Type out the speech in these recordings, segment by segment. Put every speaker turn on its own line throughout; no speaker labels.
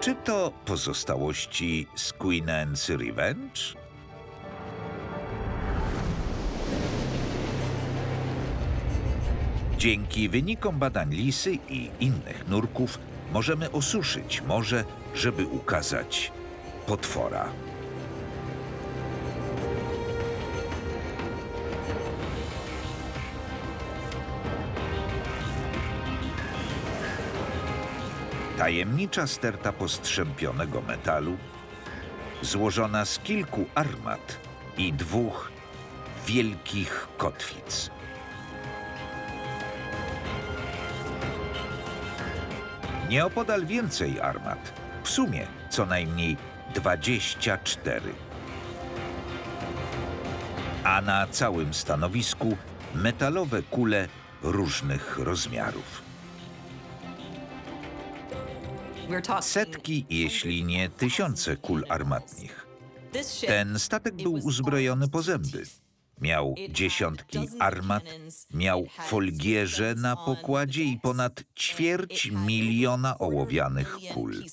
Czy to pozostałości z Queen Anne's Revenge? Dzięki wynikom badań lisy i innych nurków możemy osuszyć morze, żeby ukazać potwora. Tajemnicza sterta postrzępionego metalu, złożona z kilku armat i dwóch wielkich kotwic. Nieopodal więcej armat, w sumie co najmniej 24. A na całym stanowisku metalowe kule różnych rozmiarów. Setki, jeśli nie tysiące kul armatnich. Ten statek był uzbrojony po zęby. Miał dziesiątki armat, miał folgierze na pokładzie i ponad ćwierć miliona ołowianych kul.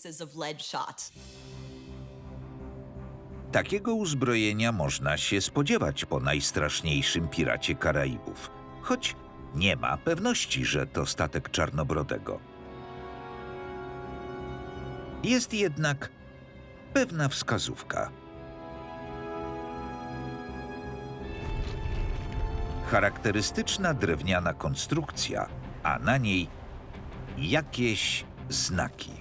Takiego uzbrojenia można się spodziewać po najstraszniejszym piracie Karaibów, choć nie ma pewności, że to statek Czarnobrodego. Jest jednak pewna wskazówka. Charakterystyczna drewniana konstrukcja, a na niej jakieś znaki.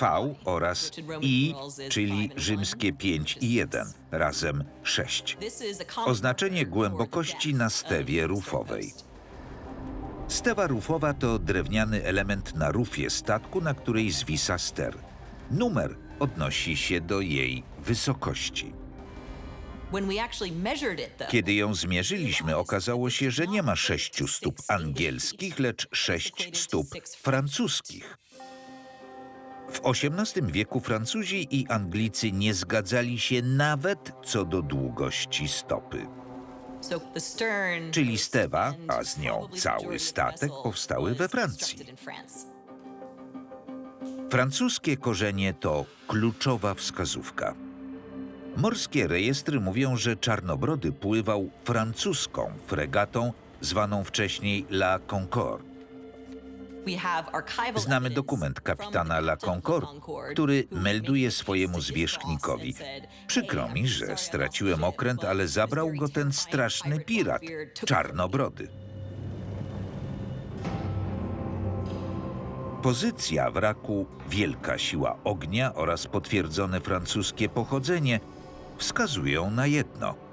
V oraz I, czyli rzymskie 5 i 1, razem 6. Oznaczenie głębokości na stewie rufowej. Stewa rufowa to drewniany element na rufie statku, na której zwisa ster. Numer odnosi się do jej wysokości. Kiedy ją zmierzyliśmy, okazało się, że nie ma sześciu stóp angielskich, lecz sześć stóp francuskich. W XVIII wieku Francuzi i Anglicy nie zgadzali się nawet co do długości stopy.
Czyli stewa, a z nią cały statek powstały we Francji.
Francuskie korzenie to kluczowa wskazówka. Morskie rejestry mówią, że Czarnobrody pływał francuską fregatą zwaną wcześniej La Concorde. Znamy dokument kapitana La Concorde, który melduje swojemu zwierzchnikowi. Przykro mi, że straciłem okręt, ale zabrał go ten straszny pirat, Czarnobrody. Pozycja wraku, wielka siła ognia oraz potwierdzone francuskie pochodzenie wskazują na jedno.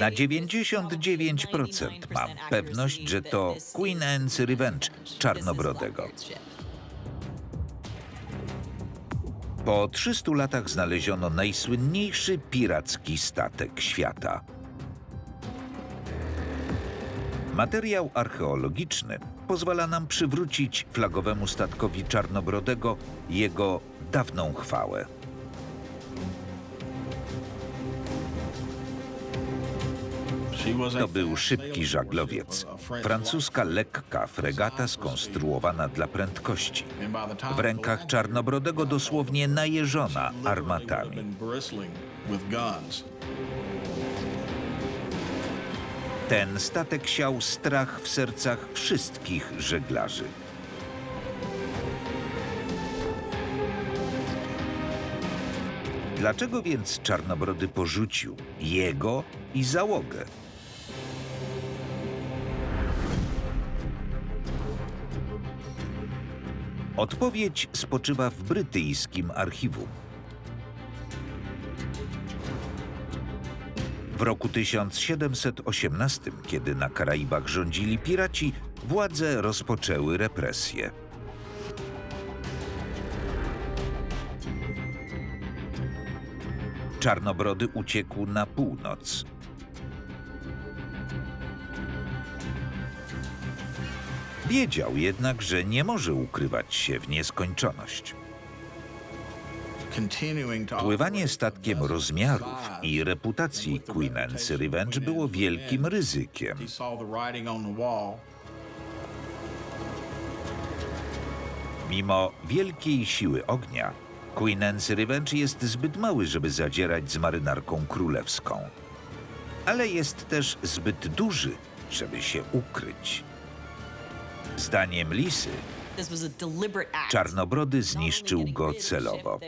Na 99% mam pewność, że to Queen Anne's Revenge Czarnobrodego. Po 300 latach znaleziono najsłynniejszy piracki statek świata. Materiał archeologiczny pozwala nam przywrócić flagowemu statkowi Czarnobrodego jego dawną chwałę. To był szybki żaglowiec. Francuska lekka fregata skonstruowana dla prędkości. W rękach Czarnobrodego dosłownie najeżona armatami. Ten statek siał strach w sercach wszystkich żeglarzy. Dlaczego więc Czarnobrody porzucił jego i załogę? Odpowiedź spoczywa w brytyjskim archiwum. W roku 1718, kiedy na Karaibach rządzili piraci, władze rozpoczęły represje. Czarnobrody uciekł na północ. Wiedział jednak, że nie może ukrywać się w nieskończoność. Pływanie statkiem rozmiarów i reputacji Queen Anne's Revenge było wielkim ryzykiem. Mimo wielkiej siły ognia, Queen Anne's Revenge jest zbyt mały, żeby zadzierać z marynarką królewską. Ale jest też zbyt duży, żeby się ukryć. Zdaniem Lisy,
Czarnobrody zniszczył go celowo.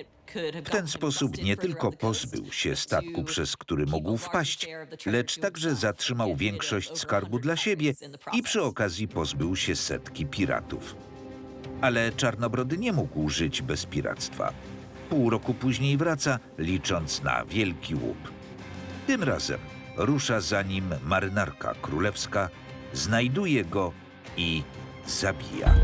w ten sposób nie tylko pozbył się statku, przez który mógł wpaść, lecz także zatrzymał większość skarbu dla siebie i przy okazji pozbył się setki piratów. Ale Czarnobrody nie mógł żyć bez piractwa. Pół roku później wraca, licząc na wielki łup. Tym razem rusza za nim marynarka królewska, znajduje go i zabija.